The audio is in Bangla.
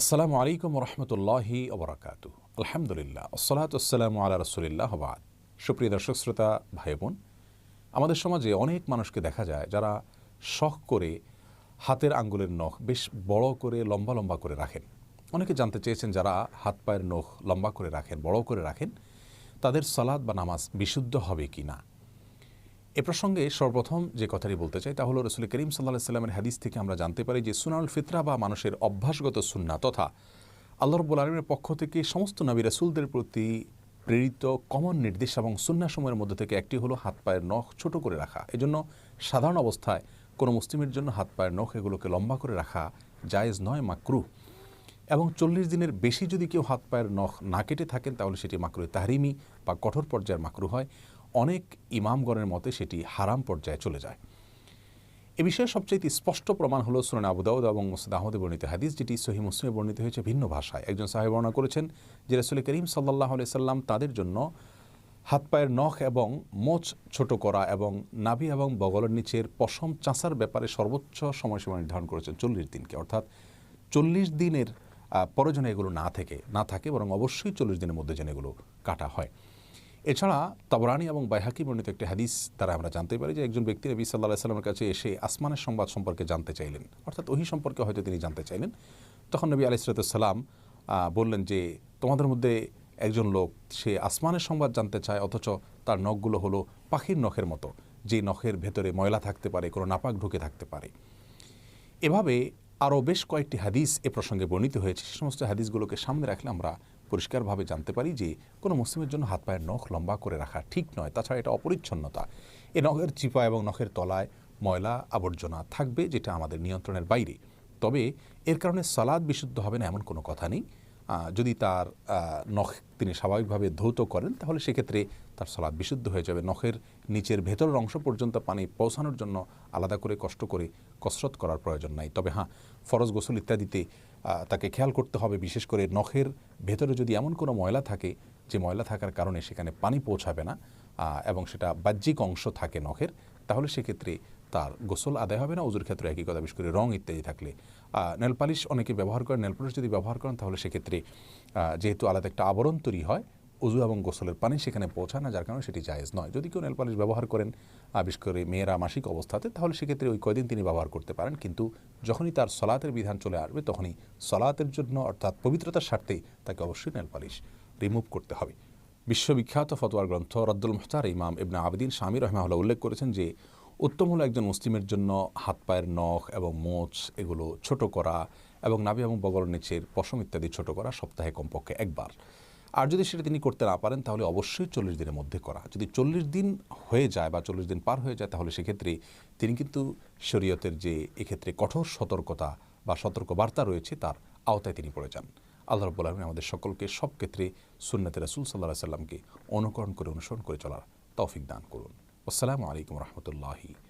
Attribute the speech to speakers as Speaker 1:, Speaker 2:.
Speaker 1: আসসালামু আলাইকুম রহমতুল্লাহি ওবরাকাত আলহামদুলিল্লাহ, আসসালাত আসসালামু আলা রসুলিল্লাহ বাদ। সুপ্রিয় দর্শক, শ্রোতা ভাই বোন আমাদের সমাজে অনেক মানুষকে দেখা যায় যারা শখ করে হাতের আঙ্গুলের নখ বেশ বড় করে, লম্বা লম্বা করে রাখেন। অনেকে জানতে চেয়েছেন যারা হাত পায়ের নখ লম্বা করে রাখেন, বড় করে রাখেন, তাদের সালাদ বা নামাজ বিশুদ্ধ হবে কি না? এ প্রসঙ্গে সর্বপ্রথম যে কথাটি বলতে চাই তা হলো রসুল করিম সাল্লাহ সাল্লামের হাদিস থেকে আমরা জানতে পারি যে সুনাউল ফিতরা বা মানুষের অভ্যাসগত সুন্না তথা আল্লাহ রব্বুল আলমের পক্ষ থেকে সমস্ত নবী রাসুলদের প্রতি প্রেরিত কমন নির্দেশ এবং সুন্না সময়ের মধ্যে থেকে একটি হলো হাত পায়ের নখ ছোট করে রাখা। এজন্য সাধারণ অবস্থায় কোনো মুসলিমের জন্য হাত পায়ের নখ এগুলোকে লম্বা করে রাখা জায়েজ নয়, মাকরু। এবং চল্লিশ দিনের বেশি যদি কেউ হাত পায়ের নখ না কেটে থাকেন তাহলে সেটি মাকরু তাহরিমি বা কঠোর পর্যায়ের মাকরু হয়। অনেক ইমামগণের মতে সেটি হারাম পর্যায়ে চলে যায়। এ বিষয়ে সবচেয়ে স্পষ্ট প্রমাণ হলো সুরান আবু দাউদ এবং মুসদ আহমদে বর্ণিত হাদিস, যেটি সহি মুসলিমে বর্ণিত হয়েছে ভিন্ন ভাষায়। একজন সাহেব বর্ণনা করেছেন যে রসুল করিম সাল্লাহ সাল্লাম তাদের জন্য হাত পায়ের নখ এবং মোচ ছোট করা এবং নাভি এবং বগলের নিচের পশম চাঁচার ব্যাপারে সর্বোচ্চ সময়সীমা নির্ধারণ করেছেন চল্লিশ দিনকে। অর্থাৎ চল্লিশ দিনের পরে এগুলো না থেকে, না থাকে, বরং অবশ্যই চল্লিশ দিনের মধ্যে যেন এগুলো কাটা হয়। এছাড়া তবরানি এবং বাইহাকি বর্ণিত একটি হাদিস দ্বারা আমরা জানতে পারি যে একজন ব্যক্তি নবী সাল্লাহ সাল্লামের কাছে এসে আসমানের সংবাদ সম্পর্কে জানতে চাইলেন। অর্থাৎ ওহি সম্পর্কে হয়তো তিনি জানতে চাইলেন। তখন নবী আলিসালাম বললেন যে, তোমাদের মধ্যে একজন লোক, সে আসমানের সংবাদ জানতে চায়, অথচ তার নখগুলো হলো পাখির নখের মতো। যে নখের ভেতরে ময়লা থাকতে পারে, কোনো নাপাক ঢুকে থাকতে পারে। এভাবে আরও বেশ কয়েকটি হাদিস এ প্রসঙ্গে বর্ণিত হয়েছে। সে সমস্ত হাদিসগুলোকে সামনে রাখলে আমরা পরিষ্কারভাবে জানতে পারি যে কোনো মুসলিমের জন্য হাত পায়ের নখ লম্বা করে রাখা ঠিক নয়। তাছাড়া এটা অপরিচ্ছন্নতা। এ নখের চিপা এবং নখের তলায় ময়লা আবর্জনা থাকবে যেটা আমাদের নিয়ন্ত্রণের বাইরে। তবে এর কারণে সালাদ বিশুদ্ধ হবে না এমন কোনো কথা নেই। যদি তার নখ তিনি স্বাভাবিকভাবে ধৌত করেন, তাহলে সেক্ষেত্রে তার সলাদ বিশুদ্ধ হয়ে যাবে। নখের নিচের ভেতরের অংশ পর্যন্ত পানি পৌঁছানোর জন্য আলাদা করে কষ্ট করে কসরত করার প্রয়োজন নাই। তবে হ্যাঁ ফরজ গোসল ইত্যাদিতে তাকে খেয়াল করতে হবে, বিশেষ করে নখের ভেতরে যদি এমন কোনো ময়লা থাকে, যে ময়লা থাকার কারণে সেখানে পানি পৌঁছাবে না এবং সেটা বাহ্যিক অংশ থাকে নখের, তাহলে সেক্ষেত্রে তার গোসল আদায় হবে না, ওজুর ক্ষেত্রে একই কথা, বিশেষ করে রং ইত্যাদি থাকলে। নেল পালিশ অনেকে ব্যবহার করেন নেল পালিশ যদি ব্যবহার করেন, তাহলে সেক্ষেত্রে যেহেতু আলাদা একটা আবরণ তৈরি হয় উজু এবং গোসলের পানি সেখানে পৌঁছায় না যার কারণে সেটি জায়েজ নয়। যদি কেউ নেলপালিশ ব্যবহার করেন বিশেষ করে মেয়েরা মাসিক অবস্থাতে, তাহলে সেক্ষেত্রে ওই কয়দিন তিনি ব্যবহার করতে পারেন। কিন্তু যখনই তার সলাতের বিধান চলে আসবে, তখনই সলাতের জন্য, অর্থাৎ পবিত্রতার স্বার্থে তাকে অবশ্যই নেলপালিশ রিমুভ করতে হবে। বিশ্ববিখ্যাত ফতোয়ার গ্রন্থ রদ্দুল মুহতার ইমাম ইবনা আবেদিন স্বামী রহমাউল্লাহ উল্লেখ করেছেন যে উত্তম হলো একজন মুসলিমের জন্য হাত পায়ের নখ এবং মোচ এগুলো ছোট করা এবং নাভি এবং বগল নিচের পশম ইত্যাদি ছোট করা সপ্তাহে কমপক্ষে একবার। আর যদি সেটা তিনি করতে না পারেন, তাহলে অবশ্যই চল্লিশ দিনের মধ্যে করা। যদি চল্লিশ দিন হয়ে যায় বা চল্লিশ দিন পার হয়ে যায়, তাহলে সেক্ষেত্রে তিনি কিন্তু শরীয়তের যে এক্ষেত্রে কঠোর সতর্কতা বা সতর্ক বার্তা রয়েছে, তার আওতায় তিনি পড়ে যান। আল্লাহ রব্বুল আলমী আমাদের সকলকে সব ক্ষেত্রে সুন্নতে রাসুল সাল্লাহ সাল্লামকে অনুকরণ করে অনুসরণ করে চলার তৌফিক দান করুন। আসসালামু আলাইকুম রহমতুল্লাহি